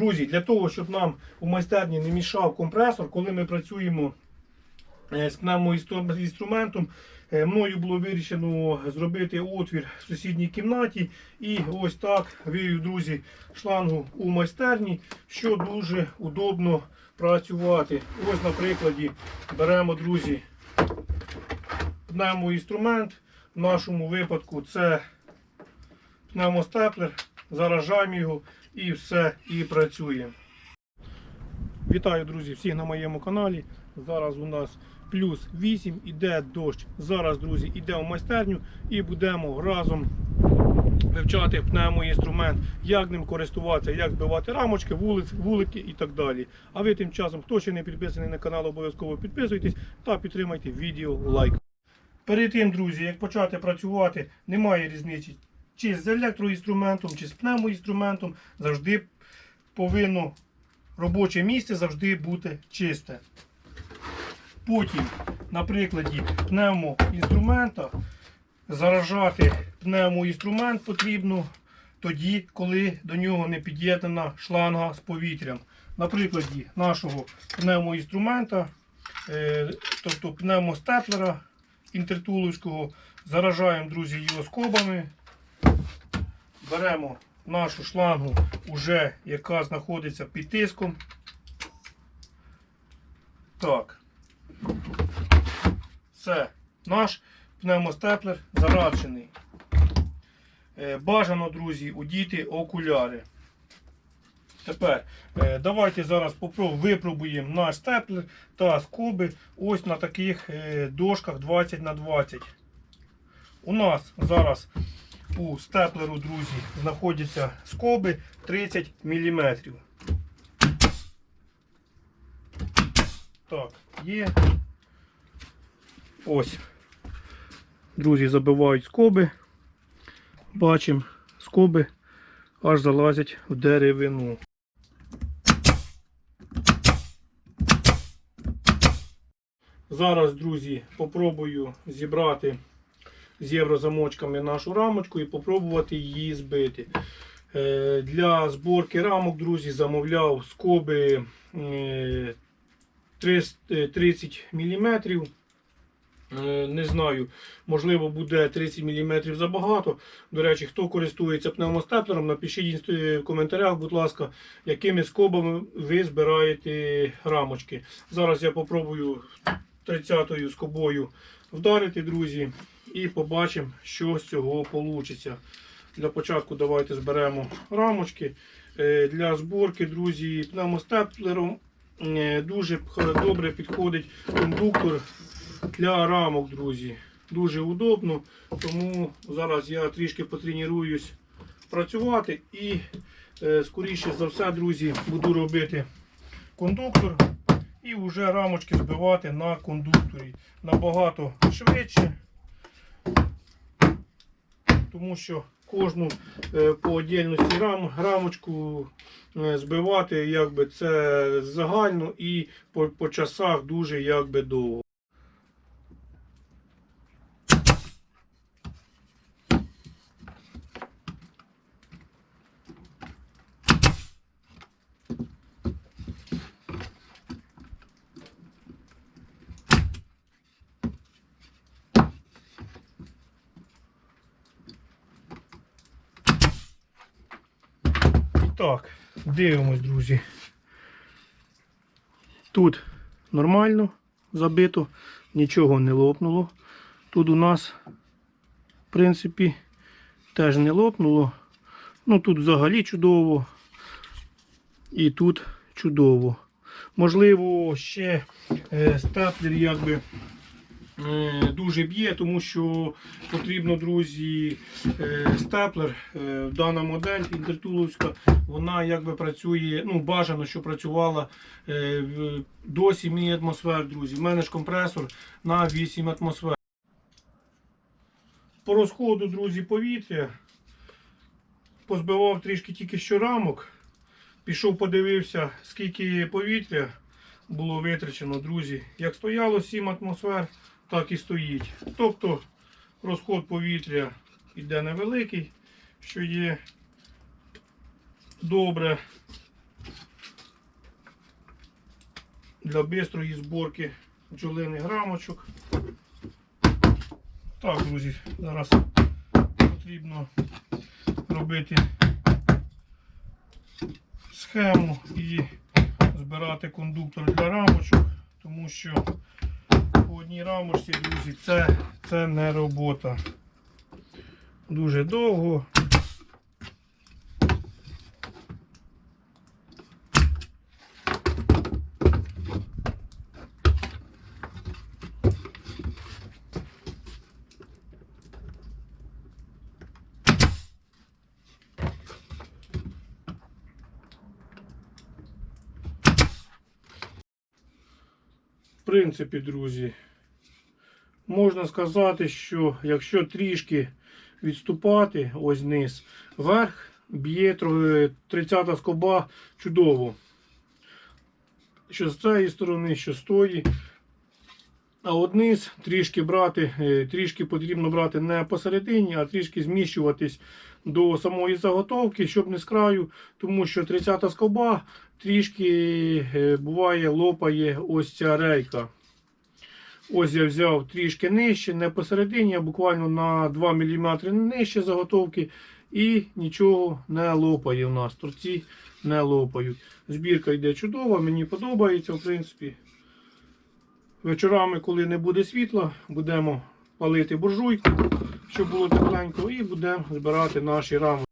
Друзі, для того, щоб нам у майстерні не мішав компресор, коли ми працюємо е, з пневмоінструментом, е, мною було вирішено зробити отвір в сусідній кімнаті. І ось так вивів, друзі, шлангу у майстерні, що дуже удобно працювати. Ось на прикладі беремо, друзі, пневмоінструмент. В нашому випадку це пневмостеплер. Заражаємо його і все, і працює. Вітаю, друзі, всіх на моєму каналі. Зараз у нас плюс 8, іде дощ. Зараз, друзі, йдемо в майстерню і будемо разом вивчати пневмоінструмент, як ним користуватися, як збивати рамочки, вулиць, вулики і так далі. А ви тим часом, хто ще не підписаний на канал, обов'язково підписуйтесь та підтримайте відео лайк. Перед тим, друзі, як почати працювати, немає різниці чи з електроінструментом, чи з пневмоінструментом, завжди повинно робоче місце завжди бути чисте. Потім, на прикладі пневмоінструмента, заражати пневмоінструмент потрібно тоді, коли до нього не під'єднана шланга з повітрям. На прикладі нашого пневмоінструмента, е, тобто пневмостеплера інтертуловського, заражаємо, друзі, його скобами. Беремо нашу шлангу, уже, яка знаходиться під тиском. Так. Все. Наш пневмостеплер зараджений. Е, Бажано, друзі, удіти окуляри. Тепер е, давайте зараз випробуємо наш степлер та скоби ось на таких е, дошках 20 на 20 У нас зараз у степлеру, друзі, знаходяться скоби 30 мм. Так, є. Ось. Друзі, забивають скоби. Бачимо, скоби аж залазять в деревину. Зараз, друзі, попробую зібрати з єврозамочками нашу рамочку і попробувати її збити. Е, Для зборки рамок, друзі, замовляв скоби е, 300 30 мм. Не знаю, можливо, буде 30 мм забагато. До речі, хто користується пневмостеплером, напишіть в коментарях, будь ласка, якими скобами ви збираєте рамочки. Зараз я попробую 30-ю скобою вдарити, друзі, і побачимо, що з цього вийде. Для початку давайте зберемо рамочки. Е, Для зборки, друзі, пневмостеплером е, дуже добре підходить кондуктор для рамок, друзі. Дуже удобно. Тому зараз я трішки потренуюсь працювати і, е, скоріше за все, друзі, буду робити кондуктор і вже рамочки збивати на кондукторі набагато швидше. Тому що кожну е, по отдільності рам, рамочку е, збивати якби це загально і по, по часах дуже якби довго. Так, дивимось, друзі. Тут нормально забито, нічого не лопнуло. Тут у нас, в принципі, теж не лопнуло. Ну тут взагалі чудово. І тут чудово. Можливо, ще е, степлер якби е, дуже б'є, тому що потрібно, друзі, е, степлер, е, дана модель інтертуловська, вона якби працює, ну бажано, що працювала е, до 7 атмосфер, друзі. У мене ж компресор на 8 атмосфер. По розходу, друзі, повітря. Позбивав трішки тільки що рамок. Пішов, подивився, скільки повітря було витрачено, друзі. Як стояло 7 атмосфер, так і стоїть. Тобто розход повітря йде невеликий, що є добре. для швидкої зборки бджолиних рамочок. Так, друзі, зараз потрібно робити схему і збирати кондуктор для рамочок, тому що одній рамочці, друзі, це, це не робота. Дуже довго. В принципі, друзі, можна сказати, що якщо трішки відступати, ось вниз, вверх б'є тро- 30 скоба чудово. Що з цієї сторони, що з тої. А от низ трішки брати, е, трішки потрібно брати не посередині, а трішки зміщуватись до самої заготовки, щоб не з краю, тому що 30 скоба трішки е, буває лопає ось ця рейка. Ось я взяв трішки нижче, не посередині, а буквально на 2 мм нижче заготовки. І нічого не лопає в нас. Торці не лопають. Збірка йде чудова, мені подобається, в принципі. Вечорами, коли не буде світла, будемо палити буржуйку, щоб було тепленько, і будемо збирати наші рами.